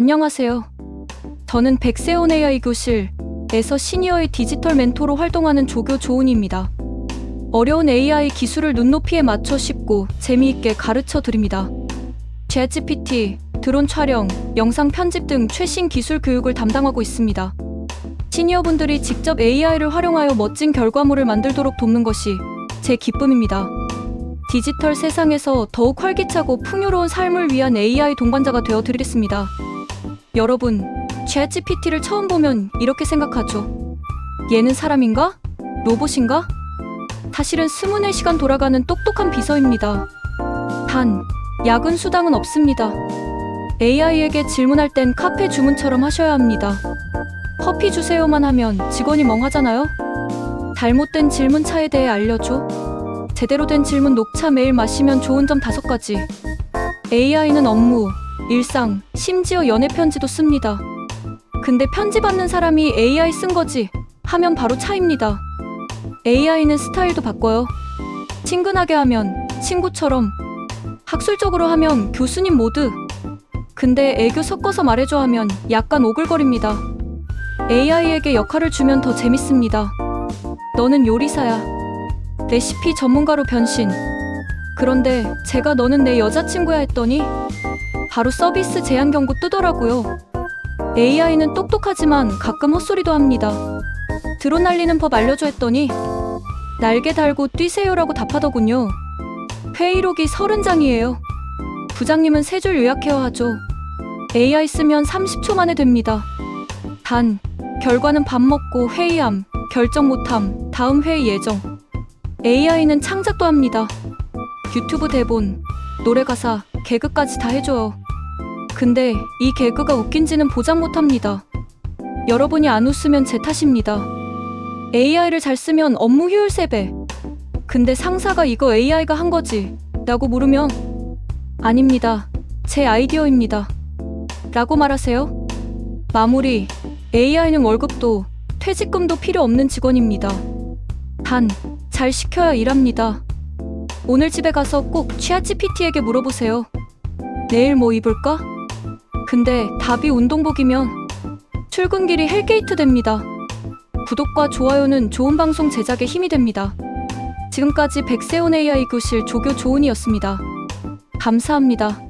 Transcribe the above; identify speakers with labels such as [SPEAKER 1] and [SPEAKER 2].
[SPEAKER 1] 안녕하세요. 저는 백세온 AI 교실에서 시니어의 디지털 멘토로 활동하는 조교 조은입니다. 어려운 AI 기술을 눈높이에 맞춰 쉽고 재미있게 가르쳐 드립니다. ChatGPT, 드론 촬영, 영상 편집 등 최신 기술 교육을 담당하고 있습니다. 시니어분들이 직접 AI를 활용하여 멋진 결과물을 만들도록 돕는 것이 제 기쁨입니다. 디지털 세상에서 더욱 활기차고 풍요로운 삶을 위한 AI 동반자가 되어 드리겠습니다. 여러분, ChatGPT를 처음 보면 이렇게 생각하죠. 얘는 사람인가? 로봇인가? 사실은 24시간 돌아가는 똑똑한 비서입니다. 단, 야근 수당은 없습니다. AI에게 질문할 땐 카페 주문처럼 하셔야 합니다. 커피 주세요만 하면 직원이 멍하잖아요? 잘못된 질문 차에 대해 알려줘. 제대로 된 질문 녹차 매일 마시면 좋은 점 다섯 가지. AI는 업무, 일상, 심지어 연애 편지도 씁니다. 근데 편지 받는 사람이 AI 쓴 거지 하면 바로 차입니다. AI는 스타일도 바꿔요. 친근하게 하면 친구처럼, 학술적으로 하면 교수님 모드. 근데 애교 섞어서 말해줘 하면 약간 오글거립니다. AI에게 역할을 주면 더 재밌습니다. 너는 요리사야. 레시피 전문가로 변신. 그런데 제가 너는 내 여자친구야 했더니 바로 서비스 제한 경고 뜨더라고요. AI는 똑똑하지만 가끔 헛소리도 합니다. 드론 날리는 법 알려줘 했더니 날개 달고 뛰세요라고 답하더군요. 회의록이 30장이에요. 부장님은 세 줄 요약해야 하죠. AI 쓰면 30초 만에 됩니다. 단, 결과는 밥 먹고 회의함, 결정 못함, 다음 회의 예정. AI는 창작도 합니다. 유튜브 대본, 노래 가사, 개그까지 다 해줘요. 근데 이 개그가 웃긴지는 보장 못합니다. 여러분이 안 웃으면 제 탓입니다. AI를 잘 쓰면 업무 효율 3배. 근데 상사가 이거 AI가 한 거지? 라고 물으면 아닙니다. 제 아이디어입니다. 라고 말하세요. 마무리. AI는 월급도 퇴직금도 필요 없는 직원입니다. 단, 잘 시켜야 일합니다. 오늘 집에 가서 꼭 ChatGPT에게 물어보세요. 내일 뭐 입을까? 근데 답이 운동복이면 출근길이 헬게이트 됩니다. 구독과 좋아요는 좋은 방송 제작에 힘이 됩니다. 지금까지 백세온 AI 교실 조교 조은이었습니다. 감사합니다.